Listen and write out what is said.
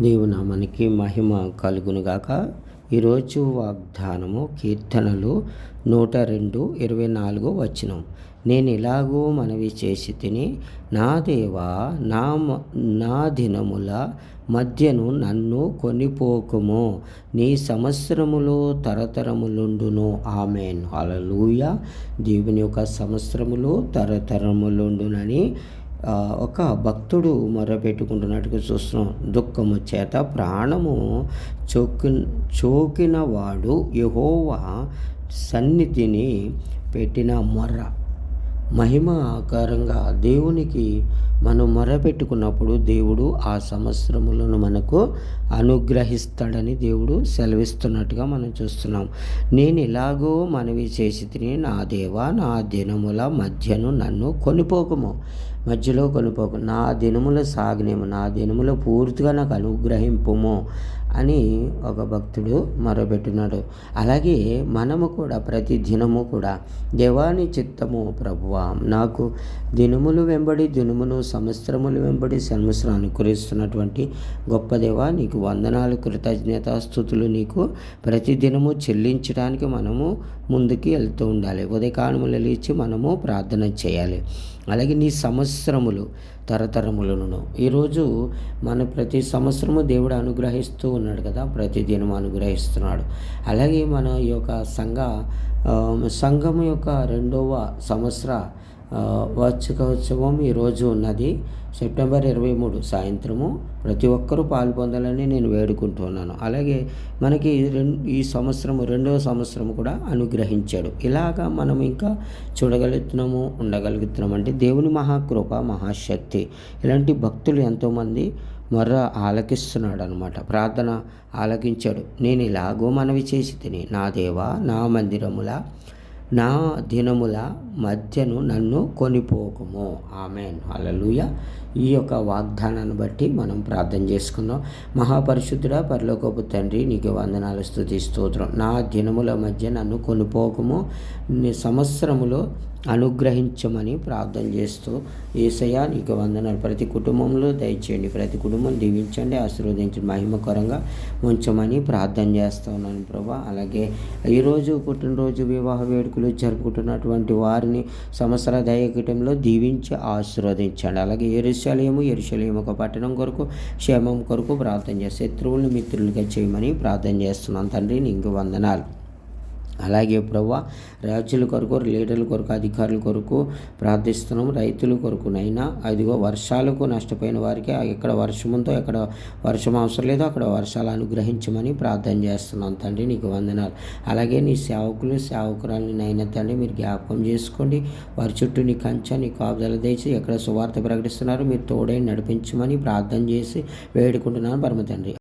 దేవునామానికి మహిమ కలుగునుగాక. ఈరోజు వాగ్దానము కీర్తనలు నూట రెండు ఇరవై నాలుగు వచనం. నేను ఇలాగూ మనవి చేసి తిని నా దేవా నా నా దినముల మధ్యను నన్ను కొనిపోకుము. నీ సంవత్సరములో తరతరములుండును. ఆమెన్. అలలుయ దేవుని యొక్క సంవత్సరములో తరతరములుండునని ఒక భక్తుడు మొరపెట్టుకుంటున్నట్టుగా చూస్తున్నాం. దుఃఖము చేత ప్రాణము చోకి చోకినవాడు యహోవా సన్నిధిని పెట్టిన మొర్ర. మహిమ ఆకారంగా దేవునికి మనం మొరపెట్టుకున్నప్పుడు దేవుడు ఆ సంవత్సరములను మనకు అనుగ్రహిస్తాడని దేవుడు సెలవిస్తున్నట్టుగా మనం చూస్తున్నాం. నేను ఎలాగో మనవి చేసి తిని నా దేవ నా దినముల మధ్యను నన్ను కొనిపోకము. మధ్యలో కొనిపోకు. నా దినముల సాగినేము నా దినముల పూర్తిగా నాకు అనుగ్రహింపుము. అని ఒక భక్తుడు మొరబెట్టినాడు అలాగే మనము కూడా ప్రతి దినము కూడా దేవాని చిత్తము ప్రభువా నాకు దినములు వెంబడి దినమును సంవత్సరములు వెంబడి సంవత్సరం అనుకరిస్తున్నటువంటి గొప్ప దేవ నీకు వందనాలు కృతజ్ఞతాస్థుతులు నీకు ప్రతి దినము చెల్లించడానికి మనము ముందుకు వెళ్తూ ఉండాలి. ఉదయకాలములు లేచి మనము ప్రార్థన చేయాలి. అలాగే నీ సంవత్సరములు తరతరములను ఈరోజు మన ప్రతి సంవత్సరము దేవుడు అనుగ్రహిస్తూ ఉన్నాడు కదా ప్రతిదినం అనుగ్రహిస్తున్నాడు. అలాగే మన యొక్క సంఘ సంఘం యొక్క రెండవ సంవత్సర వార్షిక ఉత్సవం ఈరోజు ఉన్నది. సెప్టెంబర్ ఇరవై మూడు సాయంత్రము. ప్రతి ఒక్కరూ పాల్పొందాలని నేను వేడుకుంటున్నాను. అలాగే మనకి ఈ సంవత్సరం రెండవ సంవత్సరం కూడా అనుగ్రహించాడు. ఇలాగా మనం ఇంకా చూడగలుగుతున్నాము ఉండగలుగుతున్నాం అంటే దేవుని మహాకృప మహాశక్తి. ఇలాంటి భక్తులు ఎంతోమంది మొర్ర ఆలకిస్తున్నాడు అనమాట ప్రార్థన ఆలకించాడు. నేను ఇలాగో మనవి చేసి తిని నా దేవా నా మందిరముల నా దినముల మధ్యను నన్ను కొనిపోకము. ఆమెన్. అలలుయ ఈ యొక్క వాగ్దానాన్ని బట్టి మనం ప్రార్థన చేసుకుందాం. మహాపరిశుద్ధుడ పరలోకపు తండ్రి నీకు వందనాలు స్థుతి స్తోత్రం. నా దినముల మధ్య నన్ను కొనుపోకము. సంవత్సరములో అనుగ్రహించమని ప్రార్థన చేస్తూ ఏసయ్య నీకు వందనాలు. ప్రతి కుటుంబంలో దయచేయండి. ప్రతి కుటుంబం దీవించండి ఆశీర్వదించండి మహిమకరంగా ఉంచమని ప్రార్థన చేస్తూ ఉన్నాను ప్రభా. అలాగే ఈరోజు పుట్టినరోజు వివాహ వేడుకలు జరుపుకుంటున్నటువంటి వారిని సంవత్సర దయకీటంలో దీవించి ఆశీర్వదించండి. అలాగే ఎరుశలేము ఎరుశలేము ఒక పట్టణం కొరకు క్షేమం కొరకు ప్రార్థన చేస్తే శత్రువులను మిత్రులుగా చేయమని ప్రార్థన చేస్తున్నాను. తండ్రి నీకు వందనాలు. అలాగే ప్రభా రాజ్యుల కొరకు లీడర్ల కొరకు అధికారుల కొరకు ప్రార్థిస్తున్నాం రైతుల కొరకునైనా అదిగో వర్షాలకు నష్టపోయిన వారికి ఎక్కడ వర్షముందో ఎక్కడ వర్షం అవసరం లేదో అక్కడ వర్షాలు అనుగ్రహించమని ప్రార్థన చేస్తున్నాం తండ్రి నీకు వందనాలు. అలాగే నీ సేవకులు సేవకురాలని అయినా తండ్రి మీరు జ్ఞాపకం చేసుకోండి. వారి చుట్టూ నీ కంచె నీ కాపుదల తెచ్చి ఎక్కడ సువార్త ప్రకటిస్తున్నారు మీరు తోడై నడిపించమని ప్రార్థన చేసి వేడుకుంటున్నాను పరమ తండ్రి.